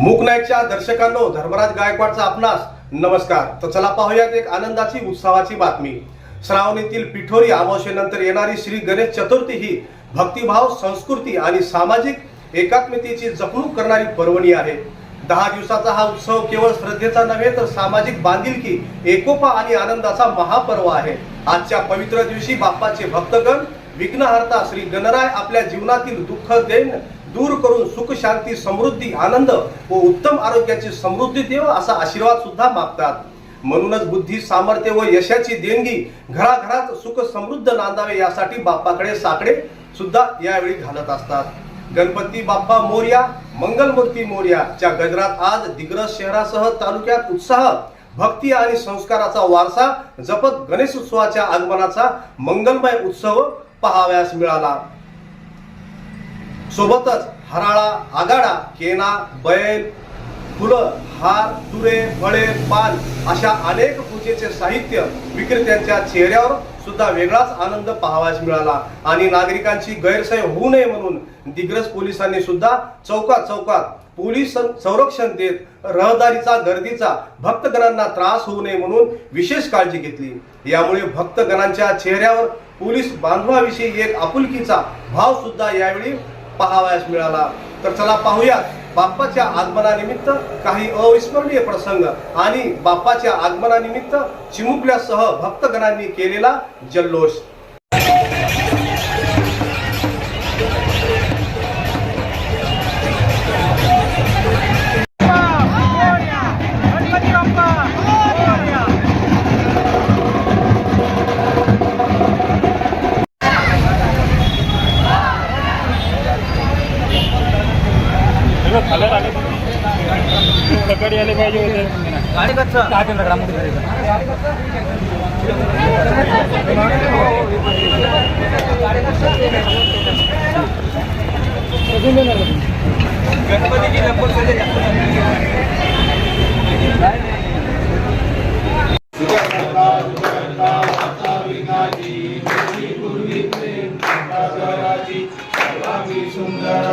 मूकनाईकच्या दर्शकांनो धर्मराज गायकवाडचा आपणास नमस्कार. तर चला पाहूयात एक आनंदाची उत्सवाची बातमी. श्रावणीतील पिठोरी अमावशेनंतर येणारी श्री गणेश चतुर्थी ही भक्तिभाव संस्कृती आणि सामाजिक एकात्मतेची जपणूक करणारी पर्वणी आहे. दहा दिवसाचा हा उत्सव केवळ श्रद्धेचा नव्हे तर सामाजिक बांधिलकी एकोपा आणि आनंदाचा महापर्व आहे. आजच्या पवित्र दिवशी बाप्पाचे भक्तगण विघ्नहर्ता श्री गणराय आपल्या जीवनातील दुःख देण दूर करून सुख शांती समृद्धी आनंद व उत्तम आरोग्याची समृद्धी देव असा आशीर्वाद सुद्धा मागतात. म्हणूनच बुद्धी सामर्थ्य व यशाची देणगी घराघरात सुख समृद्ध नांदावे यासाठी बाप्पाकडे साकडे सुद्धा यावेळी घालत असतात. गणपती बाप्पा मोर्या मंगलमूर्ती मोर्या च्या गजरात आज दिग्रस शहरासह तालुक्यात उत्साह भक्ती आणि संस्काराचा वारसा जपत गणेश उत्सवाच्या आगमनाचा मंगलमय उत्सव पहावयास मिळाला. सोबतच हराळा आगाडा केना बैल फुलं हार तुरे फळे पान अशा अनेक पूजेचे साहित्य विक्रेत्यांच्या चेहऱ्यावर सुद्धा वेगळाच आनंद पाहावास मिळाला. आणि नागरिकांची गैरसोय होऊ नये म्हणून दिग्रस पोलिसांनी सुद्धा चौकात चौकात पोलीस संरक्षण देत रहदारीचा गर्दीचा भक्तगणांना त्रास होऊ नये म्हणून विशेष काळजी घेतली. यामुळे भक्तगणांच्या चेहऱ्यावर पोलीस बांधवाविषयी एक आपुलकीचा भाव सुद्धा यावेळी पाहावयास मिळाला. तर चला पाहूया बाप्पाच्या आगमनानिमित्त काही अविस्मरणीय प्रसंग आणि बाप्पाच्या आगमनानिमित्त चिमुकल्यासह भक्तगणांनी केलेला जल्लोष. सकाळी आले पाहिजे होते. आणि कच्चं. काय ते दगडामध्ये गणपतीची नंबर सुंदर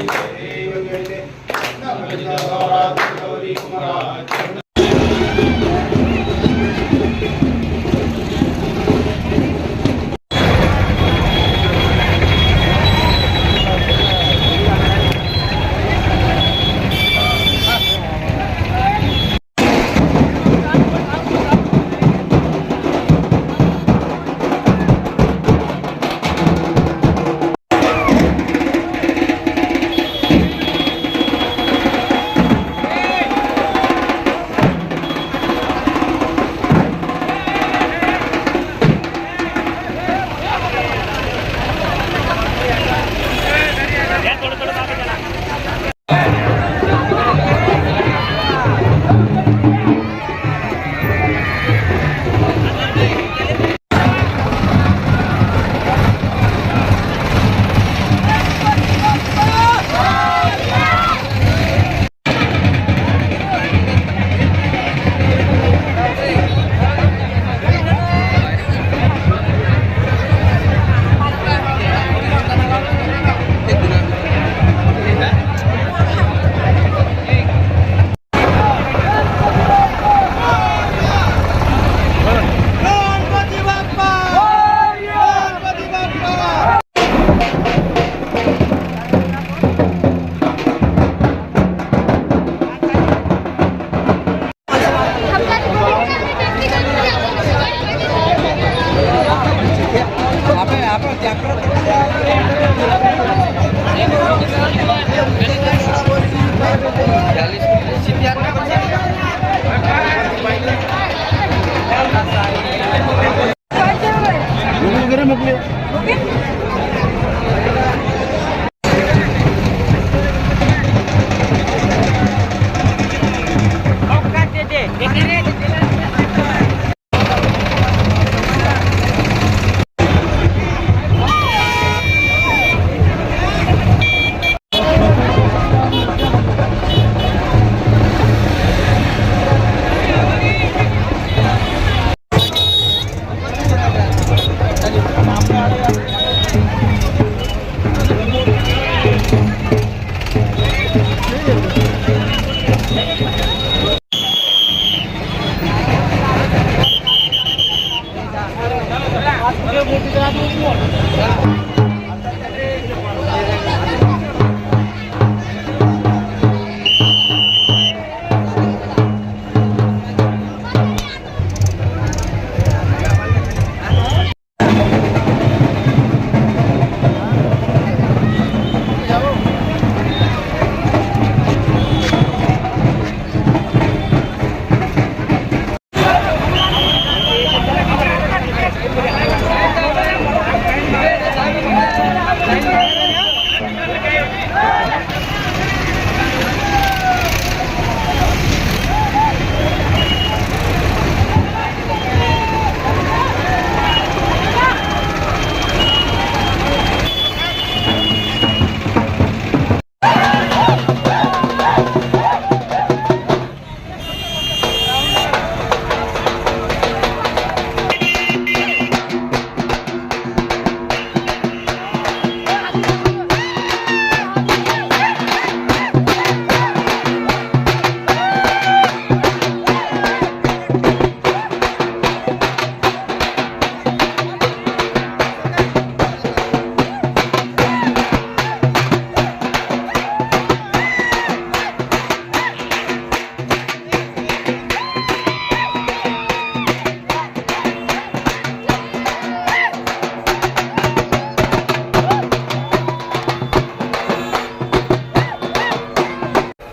સીત્યાર Eu vou te dar um monte. Tá? Até a gente.